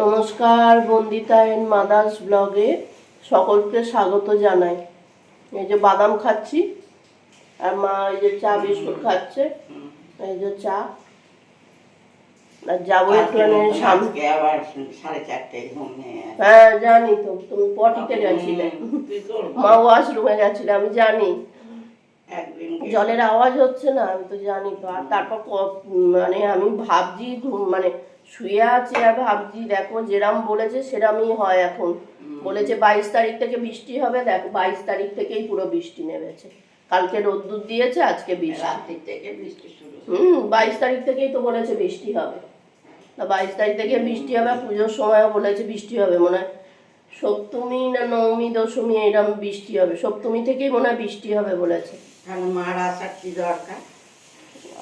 নমস্কার Bandita and mother's ব্লগে সকলকে স্বাগত জানাই। এই যে বাদাম খাচ্ছি আর মা এই যে চা বিস্কুট খাচ্ছে এই যে চা। আর যাব একটু সামনে আবার সাড়ে চারটায় হ্যাঁ জানি তো তুমি পটিতে গেছিলে? মা ওয়াশরুমে গেছিলে আমি জানি। জলের আওয়াজ হচ্ছে না আমি তো জানি তো। আর তারপর মানে আমি ভাবছি মানে শুয়ে আছি আর ভাবছি দেখো যেরাম বলেছে সেরামই হয় এখন। বলেছে বাইশ তারিখ থেকে বৃষ্টি হবে দেখো বাইশ তারিখ থেকেই পুরো বৃষ্টি নেমেছে। কালকে রোদ্দুর দিয়েছে আজকে বৃষ্টি। থেকে বৃষ্টি শুরু। হুম বাইশ তারিখ থেকেই তো বলেছে বৃষ্টি হবে। তা বাইশ তারিখ থেকে বৃষ্টি হবে পুজোর সময়ও বলেছে বৃষ্টি হবে মনে হয় সপ্তমী না নবমী দশমী এরম বৃষ্টি হবে। সপ্তমী থেকেই মনে হয় বৃষ্টি হবে বলেছে। তাহলে মার আসার কি দরকার?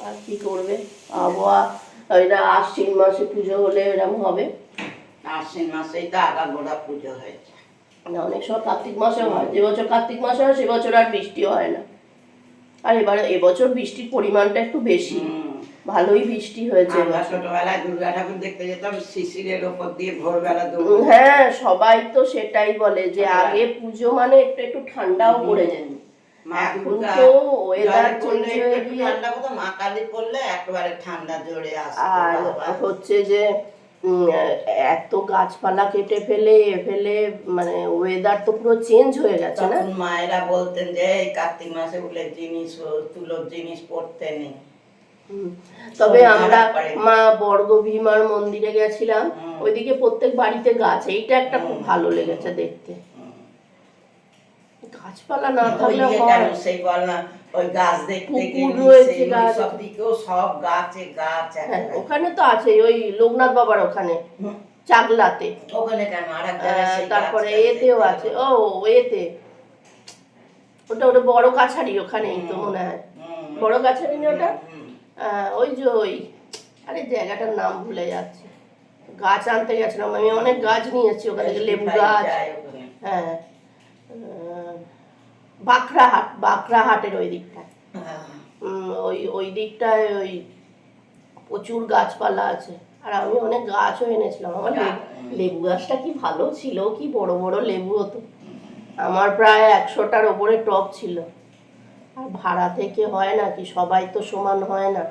আর কি করবে? আবহাওয়া এটা আশ্বিন মাসে পুজো হলে এরকম হবে। আশ্বিন মাসেই তো আগাগোড়া পুজো হয়েছে না অনেক সময় কার্তিক মাসে হয় যে বছর কার্তিক মাসে হয় সে বছর আর বৃষ্টি হয় না। আর এবারে এবছর বৃষ্টির পরিমাণটা একটু বেশি। ভালোই বৃষ্টি হয়েছে ছোটবেলায় দুর্গা ঠাকুর দেখতে যেতাম শিশিরের ওপর দিয়ে ভোরবেলা হ্যাঁ সবাই তো সেটাই বলে যে আগে পুজো মানে একটু একটু ঠান্ডাও পড়ে যেত মা এখন তো weather জলে হয়ে গিয়ে- ঠান্ডা হতো মা কালী পড়লে একেবারে ঠান্ডা জোরে আসতো আর হচ্ছে যে এত গাছপালা কেটে ফেলে এ ফেলে মানে ওয়েদার তো পুরো চেঞ্জ হয়ে গেছে না? মায়েরা বলতেন যে এই কার্তিক মাসে উলে জিনিস তুলোর জিনিস পড়তে নেই। তবে আমরা মা বর্গ ভীমার মন্দিরে গেছিলাম। ওইদিকে প্রত্যেক বাড়িতে গাছ এইটা একটা খুব ভালো লেগেছে দেখতে। গাছপালা না থাকলে হয়। সেই বল না ওই গাছ দেখতে রয়েছে, সব দিকেও সব গাছে গাছ হ্যাঁ ওখানে তো আছে ওই লোকনাথ বাবার ওখানে ওখানে কেন? তারপরে এতেও আছে। ও এতে। ওটা ওটা বড় কাছারি ওখানেই তো মনে হয়। বড় কাছারি না ওটা। ওই যে ওই আরে জায়গাটার নাম ভুলে যাচ্ছে। গাছ আনতে গেছিলাম আমি অনেক গাছ নিয়ে এসেছি ওখান লেবু গাছ। হ্যাঁ। বাঁকড়াহাট বাঁকড়াহাটের ওই দিকটা। হ্যাঁ। ওই ওই দিকটায় ওই প্রচুর গাছপালা আছে। আর আমি অনেক গাছও এনেছিলাম। আমার লেবু- গাছটা কি ভালো ছিল? কি বড় বড় লেবু হতো? আমার প্রায় একশোটার ওপরে টব ছিল। আর ভাড়া থেকে হয় না কি? সবাই তো সমান হয় না।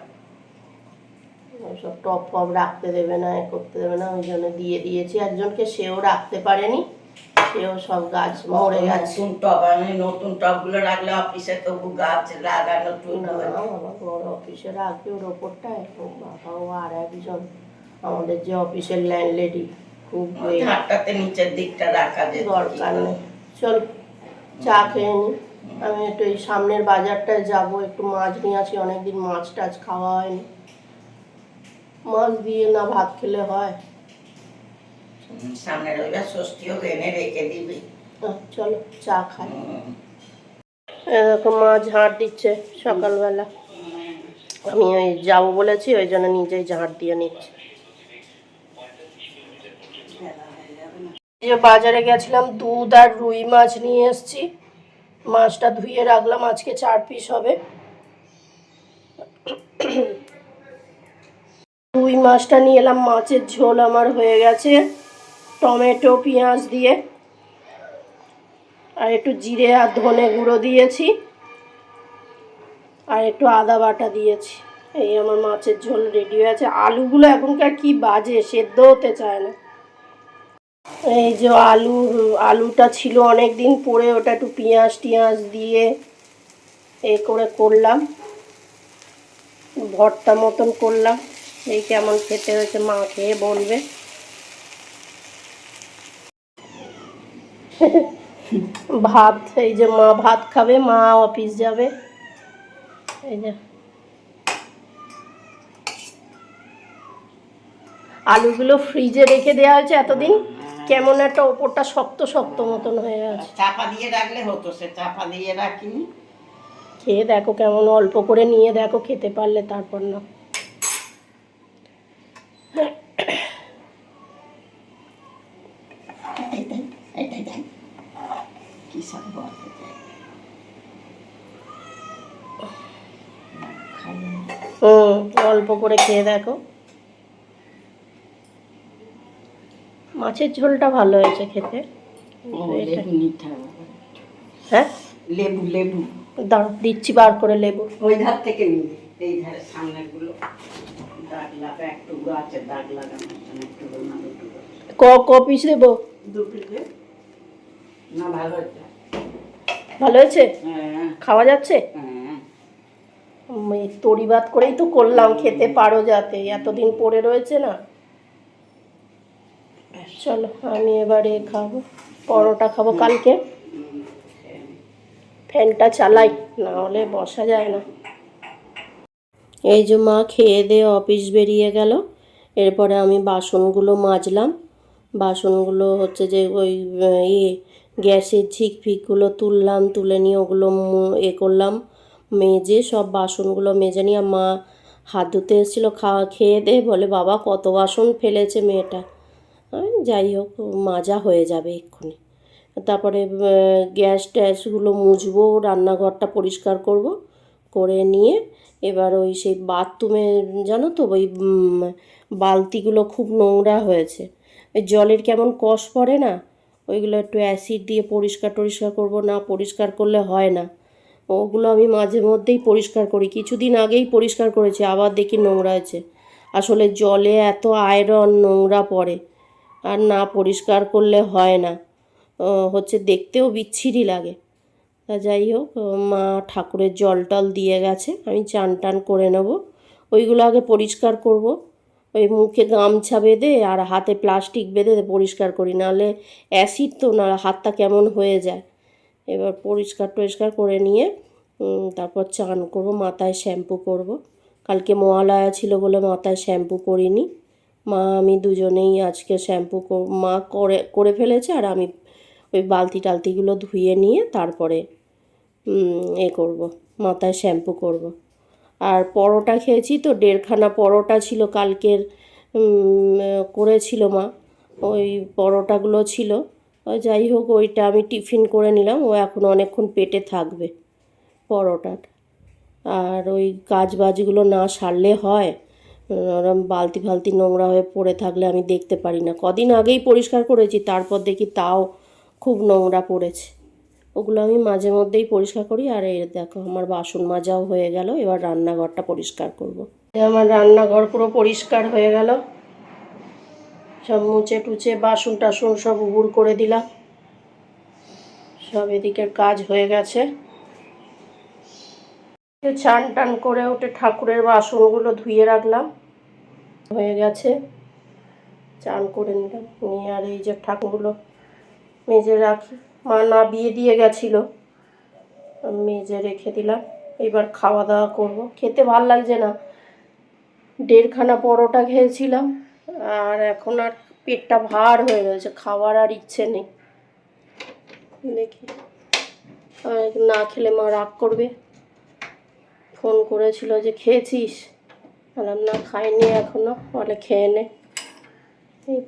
সব টপ ফপ রাখতে দেবে না এ করতে দেবে না ওই জন্য দিয়ে দিয়েছি। একজনকে সেও রাখতে পারেনি। সেও সব গাছ মরে গেছে। নতুন টব আমি নতুন টবগুলো রাখলে অফিসে তবু গাছ লাগানো বড় অফিসে রাখবে ওর ওপরটা এখন বাবা ও আর একজন আমাদের যে অফিসের ল্যান্ডলেডি খুব ধারটাতে নিচের দিকটা রাখা যেত দরকার নেই। চল চা খেয়ে নি। আমি একটু এই সামনের বাজারটায় যাব একটু মাছ নিয়ে আসি। অনেকদিন মাছ টাছ খাওয়া হয়নি। মাছ দিয়ে না ভাত খেলে হয়। সামনে রবিবার ষষ্ঠীও এনে রেখে দিবি চলো চা খাই এরকম মা ঝাঁট দিচ্ছে সকালবেলা আমি ওই যাব বলেছি ওই জন্য নিজেই ঝাঁট দিয়ে নিচ্ছি। যে বাজারে গেছিলাম দুধ আর রুই মাছ নিয়ে এসেছি। মাছটা ধুয়ে রাখলাম আজকে চার পিস হবে। রুই মাছটা নিয়ে এলাম মাছের ঝোল আমার হয়ে গেছে। টমেটো, পেঁয়াজ দিয়ে আর একটু জিরে আর ধনে গুঁড়ো দিয়েছি আর একটু আদা বাটা দিয়েছি। এই আমার মাছের ঝোল রেডি হয়ে আছে আলুগুলো এখনকার কি বাজে, সেদ্ধ হতে চায় না। এই যে আলুর আলুটা ছিল অনেক দিন পরে, ওটা একটু পেঁয়াজ টিয়াজ দিয়ে এ করে করলাম। ভর্তা মতন করলাম। এই কেমন খেতে হয়েছে মা খেয়ে বলবে। ভাত এই যে মা ভাত খাবে মা অফিস যাবে। এই যে। আলুগুলো ফ্রিজে রেখে দেওয়া হয়েছে এতদিন। কেমন একটা ওপরটা শক্ত শক্ত মতন হয়ে আছে। চাপা দিয়ে রাখলে হতো সে চাপা দিয়ে রাখিনি খেয়ে দেখো কেমন অল্প করে নিয়ে দেখো খেতে পারলে তারপর না এটাই এটাই দেখ কি সব হুম অল্প করে খেয়ে দেখো। মাছের ঝোলটা ভালো হয়েছে খেতে। ও লেবু হ্যাঁ? লেবু লেবু। দাঁড়া দিচ্ছি বার করে লেবু। ওই ধার থেকে নিবি এই ধারে দাগ লাগা একটু আছে দাগ লাগানো একটু ক ক পিস দেবো? দে। না ভালো হচ্ছে ভালো হয়েছে? হ্যাঁ। খাওয়া যাচ্ছে? হ্যাঁ। উম, তরিবাদ করেই তো করলাম খেতে পারো যাতে এতদিন পড়ে রয়েছে না। চলো আমি এবারে খাব পরোটা খাব কালকে। ফ্যানটা চালাই না হলে বসা যায় না। এই যে মা খেয়ে দিয়ে অফিস বেরিয়ে গেল এরপরে আমি বাসনগুলো মাজলাম। বাসনগুলো হচ্ছে যে ওই ইয়ে গ্যাসের ঝিক ফিকগুলো তুললাম, তুলে নিয়ে ওগুলো এ করলাম, মেজে সব বাসনগুলো মেজে নিয়ে মা হাত ধুতে এসেছিল, খাওয়া খেয়ে দে বলে, বাবা, কত বাসন ফেলেছে মেয়েটা? যাই হোক, মাজা হয়ে যাবে এক্ষুনি। তারপরে গ্যাস ট্যাসগুলো মুছবো, রান্নাঘরটা পরিষ্কার করব, করে নিয়ে এবার ওই সেই বাথরুমে, জানো তো, ওই বালতিগুলো খুব নোংরা হয়েছে। জলের কেমন কষ পড়ে না? ওইগুলো একটু অ্যাসিড দিয়ে পরিষ্কার টরিষ্কার করব, না পরিষ্কার করলে হয় না। ওগুলো আমি মাঝে মধ্যেই পরিষ্কার করি। কিছুদিন আগেই পরিষ্কার করেছি, আবার দেখি নোংরা আছে আসলে জলে এত আয়রন নোংরা পড়ে, আর না পরিষ্কার করলে হয় না। হচ্ছে দেখতেও বিচ্ছিরি লাগে। তা যাই হোক মা ঠাকুরের জল টল দিয়ে গেছে, আমি চান টান করে নেব। ওইগুলো আগে পরিষ্কার করব। ওই মুখে গামছা বেঁধে আর হাতে প্লাস্টিক বেঁধে পরিষ্কার করি, নাহলে অ্যাসিড তো না, হাতটা কেমন হয়ে যায়। এবার পরিষ্কার টরিষ্কার করে নিয়ে তারপর চান করব, মাথায় শ্যাম্পু করব। কালকে মহালয়া ছিল বলে মাথায় শ্যাম্পু করিনি। মা, আমি দুজনেই আজকে শ্যাম্পু মা করে করে ফেলেছে আর আমি ওই বালতি টালতিগুলো ধুয়ে নিয়ে তারপরে এ করব, মাথায় শ্যাম্পু করব। আর পরোটা খেয়েছি তো, দেড়খানা পরোটা ছিল কালকের করেছিল মা। ওই পরোটাগুলো ছিল। যাই হোক, ওইটা আমি টিফিন করে নিলাম। ও এখন অনেকক্ষণ পেটে থাকবে পরোটাটা আর ওই কাজ বাজগুলো না সারলে হয়, ওরম বালতি ফালতি নোংরা হয়ে পড়ে থাকলে আমি দেখতে পারি না। কদিন আগেই পরিষ্কার করেছি, তারপর দেখি তাও খুব নোংরা পড়েছে। ওগুলো আমি মাঝে মধ্যেই পরিষ্কার করি, আর এই দেখো আমার বাসন মাজাও হয়ে গেল, এবার রান্নাঘরটা পরিষ্কার করব। আমার রান্নাঘর পুরো পরিষ্কার হয়ে গেল। সব মুছে টুচে বাসন টাসন সব উবুর করে দিলাম। সব এদিকের কাজ হয়ে গেছে। চান টান করে উঠে ঠাকুরের বাসনগুলো ধুয়ে রাখলাম। হয়ে গেছে। চান করে নিলাম। নিয়ে আর এই যে ঠাকুরগুলো মেজে রাখি। মা না বিয়ে দিয়ে গেছিল। মেজে রেখে দিলাম। এবার খাওয়া দাওয়া করব। খেতে ভালো লাগছে না। দেড়খানা পরোটা খেয়েছিলাম, আর এখন আর পেটটা ভার হয়ে গেছে, খাওয়ার আর ইচ্ছে নেই। দেখি না খেলে মা রাগ করবে। ফোন করেছিল যে, খেয়েছিস? বললাম, না, খাইনি এখনও। বলে, খেয়ে নে।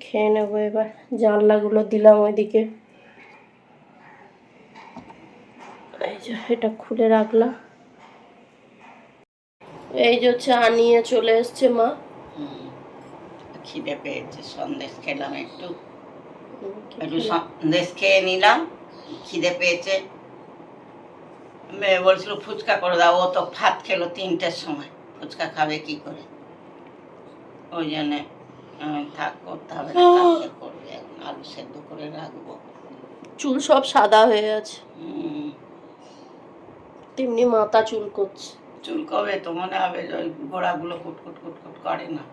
খেয়ে নেব এবার। জানলাগুলো দিলাম ওইদিকে এই যে এটা খুলে রাখলাম। এই যে চা নিয়ে চলে এসছে মা। খিদে পেয়েছে সন্দেশ খেলাম একটু। একটু সন্দেশ খেয়ে নিলাম খিদে পেয়েছে। মেয়ে বলছিল ফুচকা করে দাও ও তো ভাত খেলো তিনটের সময় ফুচকা খাবে কি করে? ওই জন্যে থাক করতে হবে করবে আলু সেদ্ধ করে রাখব। চুল সব সাদা হয়ে আছে তেমনি মাথা চুল করছে। চুল কবে? তো মনে হবে ওই গোড়াগুলো কুটকুট কুটকুট করে না।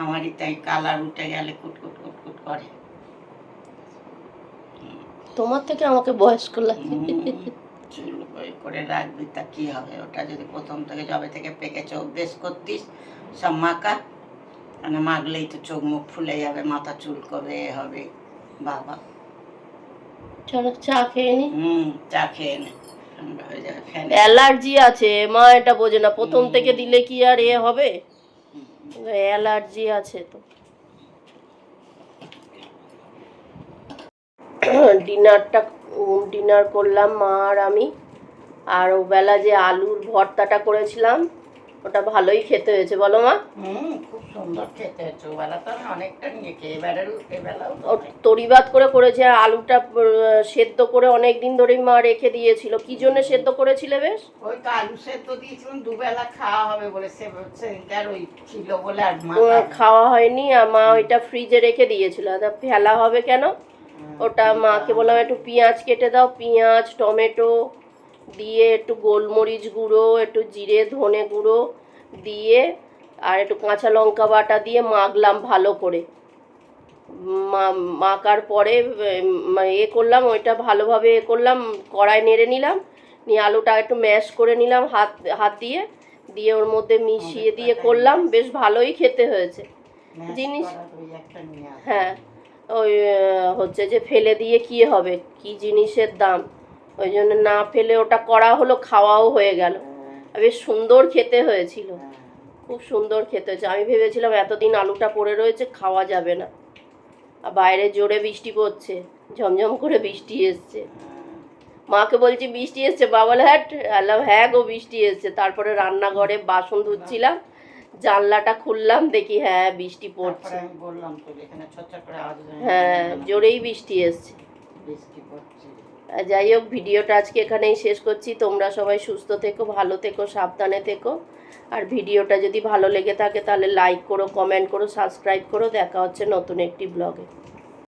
আমারই তাই কালার উঠে গেলে কুটকুট কুটকুট করে। তোমার থেকে আমাকে বয়স্ক লাগে। চুল করে রাখবি তা কি হবে? ওটা যদি প্রথম থেকে জবে থেকে পেকেছে অভ্যেস করতিস সব মাকা মানে মাগলেই তো চোখ মুখ ফুলে যাবে মাথা চুল কবে এ হবে? বাবা। চলো চা খেয়ে নি। হুম চা খেয়ে নে। অ্যালার্জি আছে মা এটা বোঝে না। প্রথম থেকে দিলে কি আর এ হবে? অ্যালার্জি আছে তো। ডিনারটা ডিনার করলাম মা আর আমি। আর ও বেলা যে আলুর ভর্তাটা করেছিলাম ওটা ভালোই খেতে হয়েছে বলো মা। হুম খুব সুন্দর খেতে হচ্ছে ওবেলা তো আমি অনেকটা নিয়ে খেয়ে এবারে এবেলাও তো তরিবাদ করে করেছে আলুটা সেদ্ধ করে অনেক দিন ধরেই মা রেখে দিয়েছিল। কি জন্য সেদ্ধ করেছিলে বেশ? ওই তো আলু সেদ্ধ দিয়েছিলাম দুবেলা খাওয়া হবে বলে সে সেদিনকার ওই ছিল বলে আর মা খাওয়া হয়নি আর মা ওইটা ফ্রিজে রেখে দিয়েছিল। তা ফেলা হবে কেন? ওটা মাকে বললাম একটু পেঁয়াজ কেটে দাও পেঁয়াজ টমেটো দিয়ে একটু গোলমরিচ গুঁড়ো একটু জিরে ধনে গুঁড়ো দিয়ে আর একটু কাঁচা লঙ্কা বাটা দিয়ে মাখলাম ভালো করে। মাখার পরে এ করলাম ওইটা ভালোভাবে এ করলাম কড়াই নেড়ে নিলাম নিয়ে আলুটা একটু ম্যাশ করে নিলাম হাত হাত দিয়ে দিয়ে ওর মধ্যে মিশিয়ে দিয়ে করলাম বেশ ভালোই খেতে হয়েছে। জিনিস-। হ্যাঁ ওই হচ্ছে যে ফেলে দিয়ে কি হবে কি জিনিসের দাম। ওই জন্য না ফেলে ওটা করা হলো খাওয়াও হয়ে গেল। আর বেশ সুন্দর খেতে হয়েছিল। হ্যাঁ, খুব সুন্দর খেতে হয়েছে। আমি ভেবেছিলাম এতদিন আলুটা পড়ে রয়েছে খাওয়া যাবে না। আর বাইরে জোরে বৃষ্টি পড়ছে ঝমঝম করে বৃষ্টি এসছে। মাকে বলছি বৃষ্টি এসছে বাবল হ্যাট আল্লাহ হ্যাঁ গো বৃষ্টি এসছে। তারপরে রান্নাঘরে বাসন ধুচ্ছিলাম জানলাটা খুললাম দেখি হ্যাঁ বৃষ্টি পড়ছে। হয়। জোরেই বৃষ্টি এসছে। বৃষ্টি পড়ছে। যাই হোক, ভিডিওটা আজকে এখানেই শেষ করছি। তোমরা সবাই সুস্থ থেকো, ভালো থেকো, সাবধানে থেকো। আর ভিডিওটা যদি ভালো লেগে থাকে, তাহলে লাইক করো কমেন্ট করো সাবস্ক্রাইব করো। দেখা হচ্ছে নতুন একটি ব্লগে